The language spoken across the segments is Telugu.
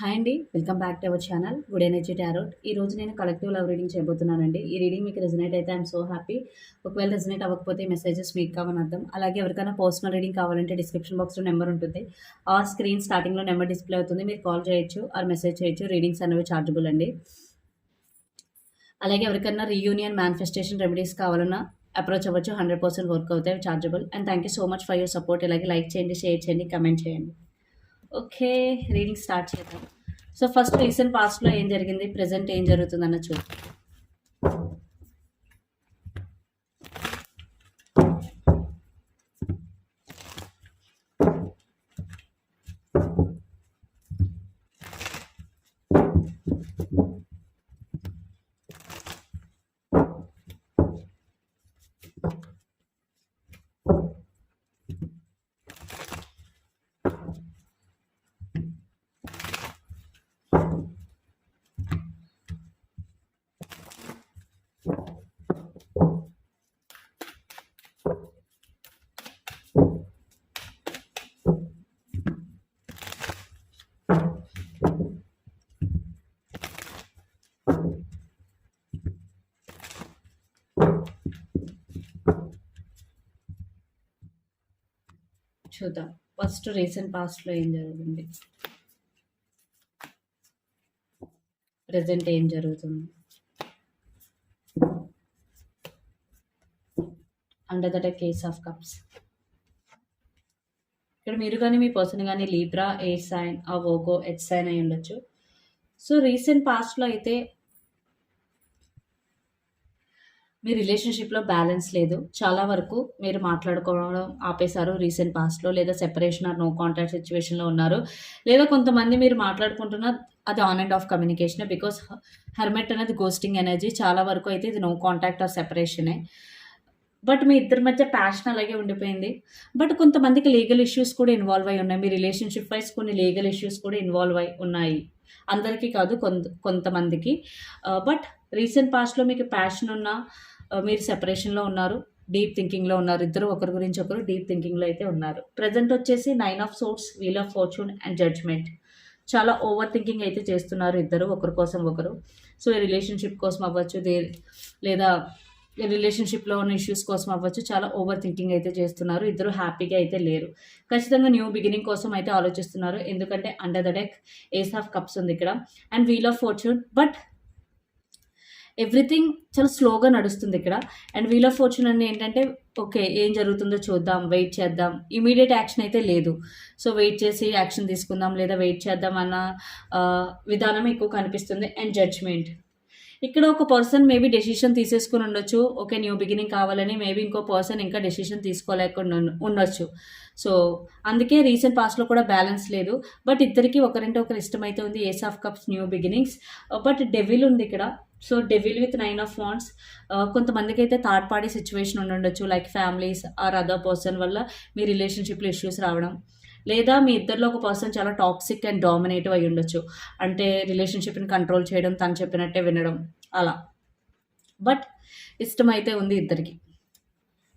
హాయ్ అండి welcome back to our channel good energy tarot. ఈ రోజు నేను కలెక్టివ్ లవ్ రీడింగ్ చేయబోతున్నానండి. ఈ రీడింగ్ మీకు రెజనేట్ అయితే ఐఎమ్ సో హ్యాపీ. ఒకవేళ రెజనేట్ అవ్వకపోతే మెసేజెస్ మీకు కావని అర్థం అలాగే ఎవరికైనా పర్సనల్ రీడింగ్ కావాలంటే డిస్క్రిప్షన్ బాక్స్లో నెంబర్ ఉంటుంది. ఆ స్క్రీన్ స్టార్టింగ్లో నెంబర్ డిస్ప్లే అవుతుంది. మీరు కాల్ చేయొచ్చు ఆర్ మెసేజ్ చేయొచ్చు. రీడింగ్స్ అనేవి చార్జబుల్ అండి. అలాగే ఎవరికైనా రీయూనియన్ మేనిఫెస్టేషన్ రెమెడీస్ కావాలన్నా అప్రోచ్ అవ్వచ్చు. హండ్రెడ్ పర్సెంట్ వర్క్ అవుతాయి. Chargeable. And thank you so much for your support. ఇలాగే లైక్ చేయండి షేర్ చేయండి కమెంట్ చేయండి. ఓకే రీడింగ్ స్టార్ట్ చేద్దాం. సో ఫస్ట్ రీసెంట్ పాస్ట్లో ఏం జరిగింది? ప్రజెంట్ ఏం జరుగుతుందన్న చూద్దాం చూద్దాం. ఫస్ట్ రీసెంట్ పాస్ట్లో ఏం జరుగుతుంది ప్రజెంట్ ఏం జరుగుతుంది? Under that case of cups ఇక్కడ మీరు కానీ మీ పర్సన్ కానీ లీబ్రా ఏ సైన్ ఆ ఓగో హెచ్ సైన్ అయి ఉండొచ్చు. సో రీసెంట్ పాస్ట్లో అయితే మీ రిలేషన్షిప్లో బ్యాలెన్స్ లేదు. చాలా వరకు మీరు మాట్లాడుకోవడం ఆపేశారు రీసెంట్ పాస్ట్లో లేదా సెపరేషన్ ఆర్ నో కాంటాక్ట్ సిచ్యువేషన్లో ఉన్నారు. లేదా కొంతమంది మీరు మాట్లాడుకుంటున్న అది on and off communication because hermit అనేది గోస్టింగ్ ఎనర్జీ చాలా వరకు అయితే ఇది నో కాంటాక్ట్ ఆర్ సెపరేషనే బట్ మీ ఇద్దరి మధ్య ప్యాషన్ అలాగే ఉండిపోయింది. బట్ కొంతమందికి లీగల్ ఇష్యూస్ కూడా ఇన్వాల్వ్ అయి ఉన్నాయి. మీ రిలేషన్షిప్ వైజ్ కొన్ని లీగల్ ఇష్యూస్ కూడా ఇన్వాల్వ్ అయి ఉన్నాయి. అందరికీ కాదు కొంత కొంతమందికి. బట్ రీసెంట్ పాస్ట్లో మీకు ప్యాషన్ ఉన్న మీరు సెపరేషన్లో ఉన్నారు డీప్ థింకింగ్లో ఉన్నారు ఇద్దరు ఒకరి గురించి ఒకరు డీప్ థింకింగ్లో అయితే ఉన్నారు. ప్రజెంట్ వచ్చేసి nine of swords wheel of fortune and judgement. చాలా ఓవర్ థింకింగ్ అయితే చేస్తున్నారు ఇద్దరు ఒకరి కోసం ఒకరు. సో ఈ రిలేషన్షిప్ కోసం అవ్వచ్చు దే లేదా రిలేషన్షిప్లో ఉన్న ఇష్యూస్ కోసం అవ్వచ్చు. చాలా ఓవర్ థింకింగ్ అయితే చేస్తున్నారు. ఇద్దరు హ్యాపీగా అయితే లేరు. ఖచ్చితంగా న్యూ బిగినింగ్ కోసం అయితే ఆలోచిస్తున్నారు. ఎందుకంటే under the deck ace of cups ఉంది ఇక్కడ. And wheel of fortune. But everything చాలా స్లోగా నడుస్తుంది ఇక్కడ. అండ్ వీల్ ఆఫ్ ఫార్చ్యూన్ అని ఏంటంటే ఓకే ఏం జరుగుతుందో చూద్దాం వెయిట్ చేద్దాం. ఇమీడియట్ యాక్షన్ అయితే లేదు. సో వెయిట్ చేసి యాక్షన్ తీసుకుందాం లేదా వెయిట్ చేద్దాం అన్న విధానం ఎక్కువ కనిపిస్తుంది. And judgement. ఇక్కడ ఒక పర్సన్ మేబీ డెసిషన్ తీసేసుకుని ఉండొచ్చు. ఓకే న్యూ బిగినింగ్ కావాలని మేబీ ఇంకో పర్సన్ ఇంకా డెసిషన్ తీసుకోలేకుండా ఉన్న- ఉండొచ్చు. సో అందుకే రీసెంట్ పాస్ట్లో కూడా బ్యాలెన్స్ లేదు. బట్ ఇద్దరికి ఒకరింటే ఒకరు ఇష్టమైతే ఉంది ace of cups new beginnings. Uh, but devil ఉంది ఇక్కడ. So devil with nine of wands uh, కొంతమందికి అయితే థర్డ్ పార్టీ సిచ్యువేషన్ ఉండొచ్చు. Like families or other person వల్ల మీ రిలేషన్షిప్లో ఇష్యూస్ రావడం. లేదా మీ ఇద్దరిలో ఒక పర్సన్ చాలా టాక్సిక్ అండ్ డామినేటివ్ అయి ఉండొచ్చు. అంటే రిలేషన్షిప్ని కంట్రోల్ చేయడం తను చెప్పినట్టే వినడం అలా. బట్ ఇష్టమైతే ఉంది ఇద్దరికి.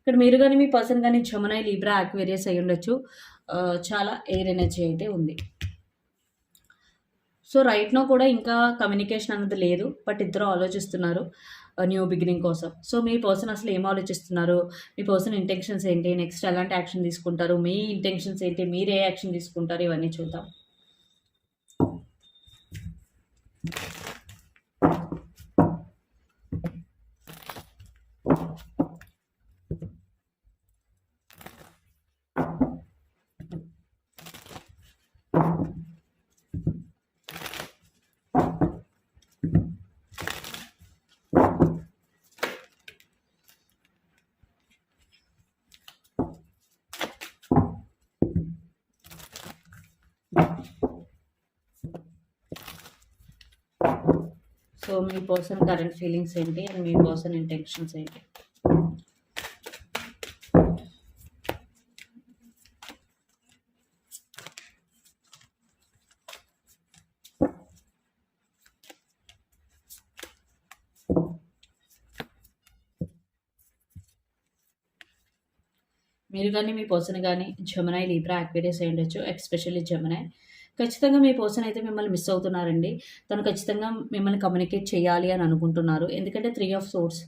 ఇక్కడ మీరు కానీ మీ పర్సన్ కానీ జమునై లీబ్రా ఆక్వేరియస్ అయి ఉండొచ్చు. చాలా ఎయిర్ ఎనర్జీ అయితే ఉంది. సో రైట్నో కూడా ఇంకా కమ్యూనికేషన్ అన్నది లేదు. బట్ ఇద్దరు ఆలోచిస్తున్నారు. న్యూ బిగినింగ్ కోసం. సో మీ పర్సన్ అసలు ఏం ఆలోచిస్తున్నారు? మీ పర్సన్ ఇంటెన్షన్స్ ఏంటి? నెక్స్ట్ ఎలాంటి యాక్షన్ తీసుకుంటారు? మీ ఇంటెన్షన్స్ ఏంటి? మీరు ఏ యాక్షన్ తీసుకుంటారు? ఇవన్నీ చూద్దాం. సో మీ పర్సన్ కరెంట్ ఫీలింగ్స్ ఏంటి అండ్ మీ పర్సన్ ఇంటెన్షన్స్ ఏంటి? మీరు కానీ మీ పర్సన్ కానీ జమనాయి లీబ్రా యాక్వేరియస్ అయ్యి ఉండొచ్చు ఎస్పెషల్లీ జమనాయి ఖచ్చితంగా మీ పర్సన్ అయితే మిమ్మల్ని మిస్ అవుతున్నారండి. తను ఖచ్చితంగా మిమ్మల్ని కమ్యూనికేట్ చేయాలి అని అనుకుంటున్నారు. ఎందుకంటే త్రీ ఆఫ్ సోర్స్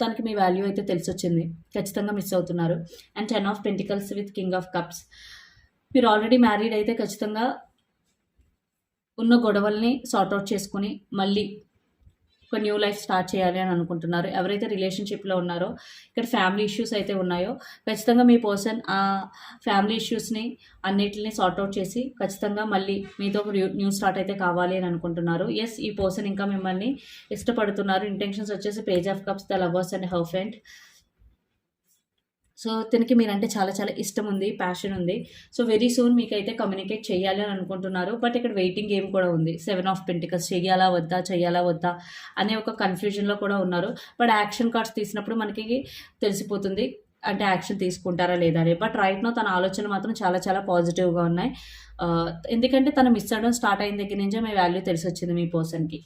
తనకి మీ వాల్యూ అయితే తెలిసి వచ్చింది ఖచ్చితంగా మిస్ అవుతున్నారు. And ten of pentacles with king of cups మీరు ఆల్రెడీ మ్యారీడ్ అయితే ఖచ్చితంగా ఉన్న గొడవల్ని సార్ట్అవుట్ చేసుకుని మళ్ళీ ఒక న్యూ లైఫ్ స్టార్ట్ చేయాలి అని అనుకుంటున్నారు. ఎవరైతే రిలేషన్షిప్లో ఉన్నారో ఇక్కడ ఫ్యామిలీ ఇష్యూస్ అయితే ఉన్నాయో ఖచ్చితంగా మీ పర్సన్ ఆ ఫ్యామిలీ ఇష్యూస్ని అన్నిటిని సార్ట్అవుట్ చేసి ఖచ్చితంగా మళ్ళీ మీతో ఒక న్యూ స్టార్ట్ అయితే కావాలి అని అనుకుంటున్నారు. ఎస్ ఈ పర్సన్ ఇంకా మిమ్మల్ని ఇష్టపడుతున్నారు. ఇంటెన్షన్స్ వచ్చేసి page of cups the lovers and her friend so తనకి మీరంటే చాలా చాలా ఇష్టం ఉంది ప్యాషన్ ఉంది. సో వెరీ సూన్ మీకైతే కమ్యూనికేట్ చేయాలి అని అనుకుంటున్నారు. బట్ ఇక్కడ వెయిటింగ్ గేమ్ కూడా ఉంది. సెవెన్ ఆఫ్ పెంటికల్స్ చేయాలా వద్దా చేయాలా వద్దా అనే ఒక కన్ఫ్యూజన్లో కూడా ఉన్నారు. బట్ యాక్షన్ కార్డ్స్ తీసినప్పుడు మనకి తెలిసిపోతుంది. అంటే యాక్షన్ తీసుకుంటారా లేదా అని. బట్ రైట్ నో తన ఆలోచన మాత్రం చాలా చాలా పాజిటివ్గా ఉన్నాయి. Uh, ఎందుకంటే తను మిస్ అవ్వడం స్టార్ట్ అయిన దగ్గర నుంచే మీ వాల్యూ తెలిసి వచ్చింది మీ పర్సన్కి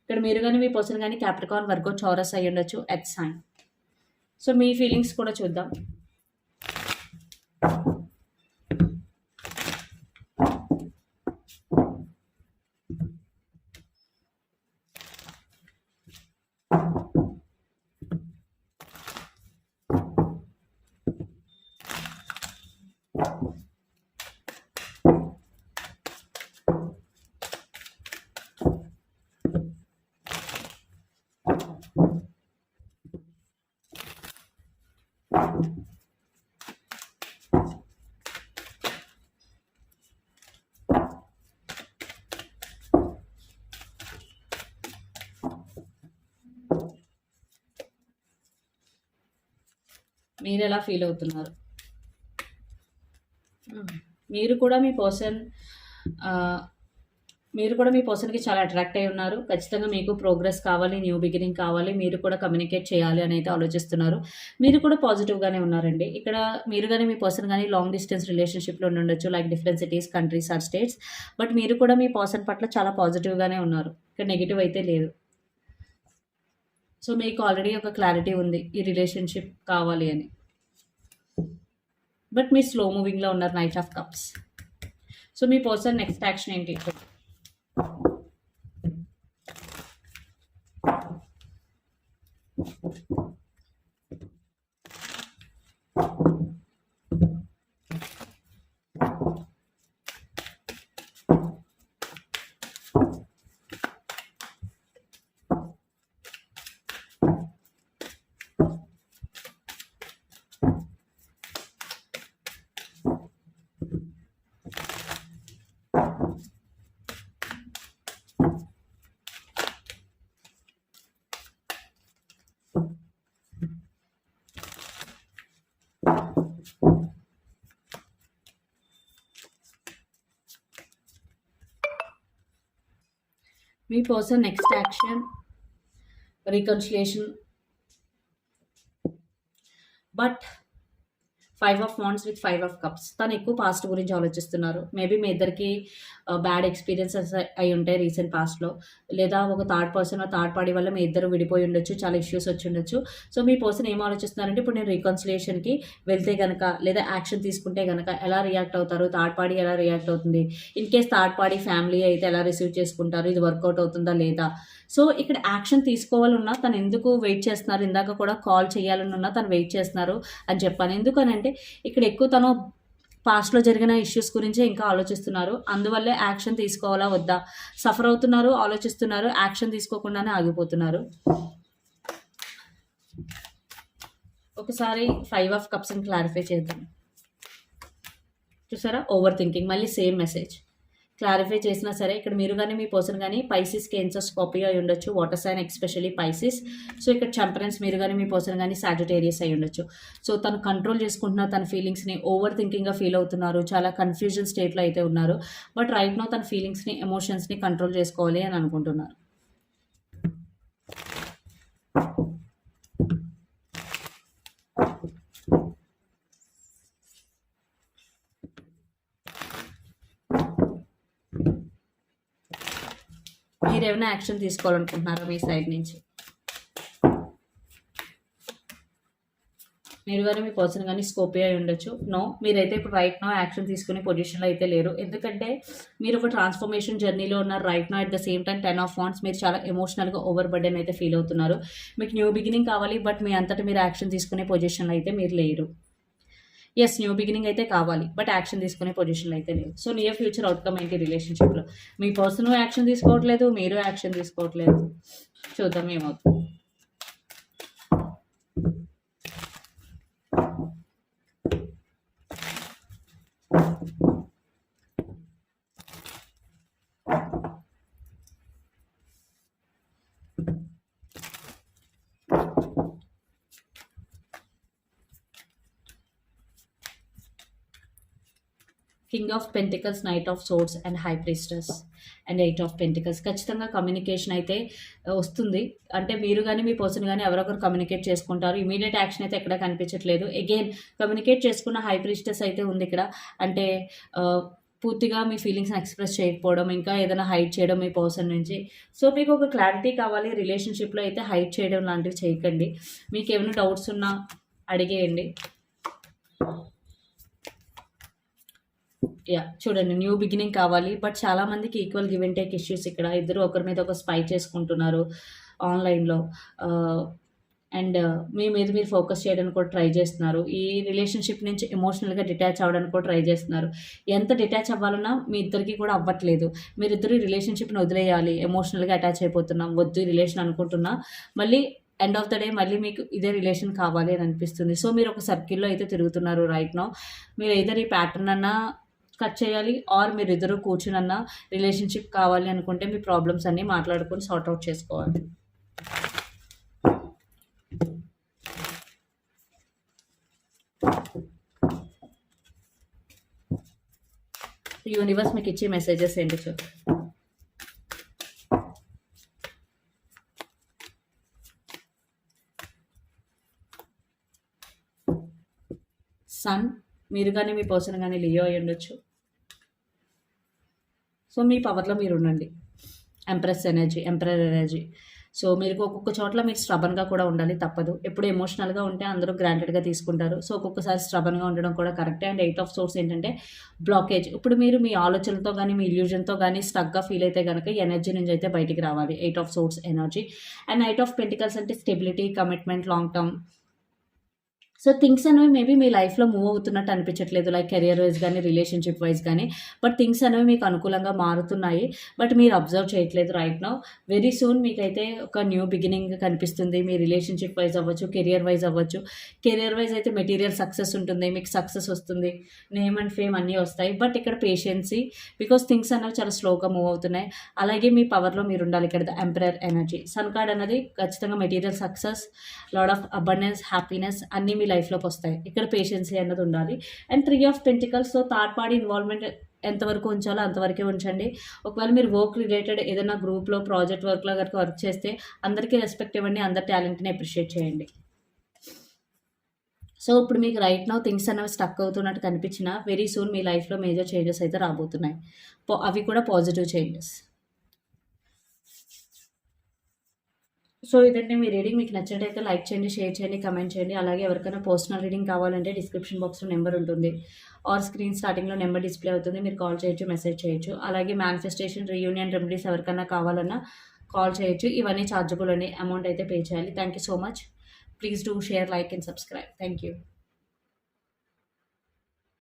ఇక్కడ మీరు కానీ మీ పర్సన్ కానీ క్యాప్రికాన్ వర్గో చౌరస్ అయ్యి ఉండొచ్చు ఎట్ సైన్ సో మీ ఫీలింగ్స్ కూడా చూద్దాం. మీరు ఎలా ఫీల్ అవుతున్నారు? మీరు కూడా మీ పర్సన్ మీరు కూడా మీ పర్సన్కి చాలా అట్రాక్ట్ అయి ఉన్నారు. ఖచ్చితంగా మీకు ప్రోగ్రెస్ కావాలి న్యూ బిగినింగ్ కావాలి మీరు కూడా కమ్యూనికేట్ చేయాలి అని అయితే ఆలోచిస్తున్నారు. మీరు కూడా పాజిటివ్గానే ఉన్నారండి. ఇక్కడ మీరు కానీ మీ పర్సన్ కానీ లాంగ్ డిస్టెన్స్ రిలేషన్షిప్లో ఉండొచ్చు like different cities countries or states but మీరు కూడా మీ పర్సన్ పట్ల చాలా పాజిటివ్గానే ఉన్నారు. ఇక్కడ నెగిటివ్ అయితే లేదు. సో మీకు ఆల్రెడీ ఒక క్లారిటీ ఉంది ఈ రిలేషన్షిప్ కావాలి అని. బట్ మీరు స్లో మూవింగ్లో ఉన్నారు నైట్ ఆఫ్ కప్స్ సో మీ పర్సన్ నెక్స్ట్ యాక్షన్ ఏంటి మీ person next action reconciliation but five of wands with five of cups. తను ఎక్కువ పాస్ట్ గురించి ఆలోచిస్తున్నారు. మేబీ మీ ఇద్దరికి బ్యాడ్ ఎక్స్పీరియన్సెస్ అయి ఉంటాయి రీసెంట్ పాస్ట్లో లేదా ఒక థర్డ్ పర్సన్ థర్డ్ పార్టీ వల్ల మీ ఇద్దరు విడిపోయి ఉండొచ్చు చాలా ఇష్యూస్ వచ్చి ఉండొచ్చు. సో మీ పర్సన్ ఏం ఆలోచిస్తున్నారంటే ఇప్పుడు నేను రికన్సిలేషన్కి వెళ్తే కనుక లేదా యాక్షన్ తీసుకుంటే కనుక ఎలా రియాక్ట్ అవుతారు? థర్డ్ పార్టీ ఎలా రియాక్ట్ అవుతుంది? In case third party family అయితే ఎలా రిసీవ్ చేసుకుంటారు? ఇది వర్కౌట్ అవుతుందా లేదా? సో ఇక్కడ యాక్షన్ తీసుకోవాలన్నా తను ఎందుకు వెయిట్ చేస్తున్నారు? ఇందాక కూడా కాల్ చేయాలని ఉన్నా తను వెయిట్ చేస్తున్నారు అని చెప్పాను. ఎందుకనంటే ఇక్కడ ఎక్కువ తను పాస్ట్లో జరిగిన ఇష్యూస్ గురించే ఇంకా ఆలోచిస్తున్నారు. అందువల్లే యాక్షన్ తీసుకోవాలా వద్దా? సఫర్ అవుతున్నారు ఆలోచిస్తున్నారు యాక్షన్ తీసుకోకుండానే ఆగిపోతున్నారు. ఒకసారి ఫైవ్ ఆఫ్ కప్స్ని క్లారిఫై చేద్దాం. చూసారా? ఓవర్ థింకింగ్ మళ్ళీ సేమ్ మెసేజ్ క్లారిఫై చేసినా సరే ఇక్కడ మీరు కానీ మీ పర్సన్ కానీ పైసిస్ కేన్సర్ స్కాపీ అయి ఉండొచ్చు water sign especially Pisces so ఇక్కడ టెంపరెన్స్ మీరు కానీ మీ పర్సన్ కానీ సాజిటేరియస్ అయి ఉండొచ్చు. సో తను కంట్రోల్ చేసుకుంటున్నారు తన ఫీలింగ్స్ని ఓవర్ థింకింగ్గా ఫీల్ అవుతున్నారు. చాలా కన్ఫ్యూజన్ స్టేట్లో అయితే ఉన్నారు. బట్ రైట్ నో తన ఫీలింగ్స్ని ఎమోషన్స్ని కంట్రోల్ చేసుకోవాలి అని అనుకుంటున్నారు. మీరు ఏమైనా యాక్షన్ తీసుకోవాలనుకుంటున్నారా మీ సైడ్ నుంచి? మీరు కానీ మీ పర్సన్ కానీ స్కోపే అయి ఉండొచ్చు. నో మీరైతే ఇప్పుడు రైట్ నో యాక్షన్ తీసుకునే పొజిషన్లో అయితే లేరు. ఎందుకంటే మీరు ఒక ట్రాన్స్ఫర్మేషన్ జర్నీలో ఉన్నారు right now at the same time ten of wands మీరు చాలా ఎమోషనల్గా ఓవర్ బర్డెన్ అయితే ఫీల్ అవుతున్నారు. మీకు న్యూ బిగినింగ్ కావాలి బట్ మీ అంతటా మీరు యాక్షన్ తీసుకునే పొజిషన్లో అయితే మీరు లేరు. ఎస్ న్యూ బిగినింగ్ అయితే కావాలి బట్ యాక్షన్ తీసుకునే పొజిషన్లో అయితే లేదు. సో నియర్ ఫ్యూచర్ అవుట్కమ్ ఏంటి రిలేషన్షిప్లో మీ పర్సన్ యాక్షన్ తీసుకోవట్లేదు మీరు యాక్షన్ తీసుకోవట్లేదు. చూద్దాం ఏమవుతుంది. King of pentacles knight of swords and high priestess and eight of pentacles ఖచ్చితంగా కమ్యూనికేషన్ అయితే uh, వస్తుంది. అంటే మీరు కానీ మీ పర్సన్ కానీ ఎవరొకరు కమ్యూనికేట్ చేసుకుంటారు. ఇమీడియట్ యాక్షన్ అయితే ఎక్కడ కనిపించట్లేదు. అగైన్ కమ్యూనికేట్ చేసుకున్న హై ప్రిస్టర్స్ అయితే ఉంది ఇక్కడ. అంటే uh, పూర్తిగా మీ ఫీలింగ్స్ని ఎక్స్ప్రెస్ చేయకపోవడం ఇంకా ఏదైనా హైట్ చేయడం మీ పర్సన్ నుంచి. సో మీకు ఒక క్లారిటీ కావాలి. రిలేషన్షిప్లో అయితే హైట్ చేయడం లాంటివి చేయకండి. మీకు ఏమైనా డౌట్స్ ఉన్నా అడిగేయండి. యా చూడండి న్యూ బిగినింగ్ కావాలి బట్ చాలా మందికి equal give and take issues ఇక్కడ. ఇద్దరు ఒకరి మీద ఒక స్పై చేసుకుంటున్నారు ఆన్లైన్లో అండ్ మీ మీద మీరు ఫోకస్ చేయడానికి కూడా ట్రై చేస్తున్నారు. ఈ రిలేషన్షిప్ నుంచి ఎమోషనల్గా డిటాచ్ అవ్వడానికి కూడా ట్రై చేస్తున్నారు. ఎంత డిటాచ్ అవ్వాలన్నా మీ ఇద్దరికి కూడా అవ్వట్లేదు. మీరిద్దరు రిలేషన్షిప్ని వదిలేయాలి. ఎమోషనల్గా అటాచ్ అయిపోతున్నాం. వద్దు రిలేషన్ అనుకుంటున్నా. మళ్ళీ ఎండ్ ఆఫ్ ద డే మళ్ళీ మీకు ఇదే రిలేషన్ కావాలి అని అనిపిస్తుంది. సో మీరు ఒక సర్కిల్లో అయితే తిరుగుతున్నారు రైట్ నో మీరు ఇద్దరు ఈ ప్యాటర్న్ అన్నా కట్ చేయాలి ఆర్ మీరు ఇద్దరు కూర్చునన్న రిలేషన్షిప్ కావాలి అనుకుంటే మీ ప్రాబ్లమ్స్ అన్నీ మాట్లాడుకొని సార్ట్ అవుట్ చేసుకోవాలి. యూనివర్స్ మీకు ఇచ్చే మెసేజెస్ ఏంటి చెప్పు. సన్ మీరు కానీ మీ పర్సన్ కానీ లియో అయ్యి ఉండొచ్చు సో మీ పవర్లో మీరు ఉండండి. Empress energy emperor energy so మీరు ఒక్కొక్క చోట్ల మీరు స్ట్రబన్గా కూడా ఉండాలి తప్పదు. ఎప్పుడు ఎమోషనల్గా ఉంటే అందరూ గ్రాంటెడ్గా తీసుకుంటారు. సో ఒక్కొక్కసారి స్ట్రబన్గా ఉండడం కూడా కరెక్టే అండ్ ఎయిట్ ఆఫ్ సోర్స్ ఏంటంటే బ్లాకేజ్ ఇప్పుడు మీరు మీ ఆలోచనలతో కానీ మీ ఇల్యూజన్తో కానీ స్టక్గా ఫీల్ అయితే కనుక ఎనర్జీ నుంచి అయితే బయటికి రావాలి. Eight of swords energy and eight of pentacles అంటే stability commitment long term so things అనేవి మేబీ మీ లైఫ్లో మూవ్ అవుతున్నట్టు అనిపించట్లేదు. లైక్ కెరియర్ వైజ్ కానీ రిలేషన్షిప్ వైజ్ కానీ బట్ థింగ్స్ అనేవి మీకు అనుకూలంగా మారుతున్నాయి. బట్ మీరు అబ్జర్వ్ చేయట్లేదు రైట్ నౌ వెరీ సూన్ మీకైతే ఒక న్యూ బిగినింగ్ కనిపిస్తుంది. మీ రిలేషన్షిప్ వైజ్ అవ్వచ్చు కెరియర్ వైజ్ అవ్వచ్చు. కెరియర్ వైజ్ అయితే మెటీరియల్ సక్సెస్ ఉంటుంది. మీకు సక్సెస్ వస్తుంది. నేమ్ అండ్ ఫేమ్ అన్నీ వస్తాయి. బట్ ఇక్కడ పేషెన్సీ బికాస్ థింగ్స్ అనేవి చాలా స్లోగా మూవ్ అవుతున్నాయి. అలాగే మీ పవర్లో మీరు ఉండాలి. ఇక్కడ ఎంపరర్ ఎనర్జీ సన్ కార్డ్ అనేది ఖచ్చితంగా material success lot of abundance happiness అన్నీ మీ లైఫ్లోకి వస్తాయి. ఇక్కడ పేషెన్సీ అన్నది ఉండాలి. అండ్ త్రీ ఆఫ్ పెంటికల్స్తో థర్డ్ పార్టీ ఇన్వాల్వ్మెంట్ ఎంతవరకు ఉంచాలో అంతవరకే ఉంచండి. ఒకవేళ మీరు వర్క్ రిలేటెడ్ ఏదైనా గ్రూప్లో ప్రాజెక్ట్ వర్క్లో కనుక వర్క్ చేస్తే అందరికీ రెస్పెక్ట్ ఇవ్వండి అందరి టాలెంట్ని అప్రిషియేట్ చేయండి. సో ఇప్పుడు మీకు రైట్ నౌ థింగ్స్ అనేవి స్టక్ అవుతున్నట్టు కనిపించిన వెరీ సూన్ మీ లైఫ్లో మేజర్ చేంజెస్ అయితే రాబోతున్నాయి. అవి కూడా పాజిటివ్ చేంజెస్ సో ఇదండి మీ రీడింగ్. మీకు నచ్చినట్టయితే లైక్ చేయండి షేర్ చేయండి కమెంట్ చేయండి. అలాగే ఎవరికైనా పర్సనల్ రీడింగ్ కావాలంటే డిస్క్రిప్షన్ బాక్స్లో నెంబర్ ఉంటుంది. ఆర్ స్క్రీన్ స్టార్టింగ్లో నెంబర్ డిస్ప్లే అవుతుంది. మీరు కాల్ చేయొచ్చు మెసేజ్ చేయొచ్చు. అలాగే మేనిఫెస్టేషన్ రీయూనియన్ రెమెడీస్ ఎవరికైనా కావాలన్నా కాల్ చేయొచ్చు. ఇవన్నీ ఛార్జబుల్ అండి. అమౌంట్ అయితే పే చేయాలి. Thank you so much. Please do share like and subscribe. Thank you.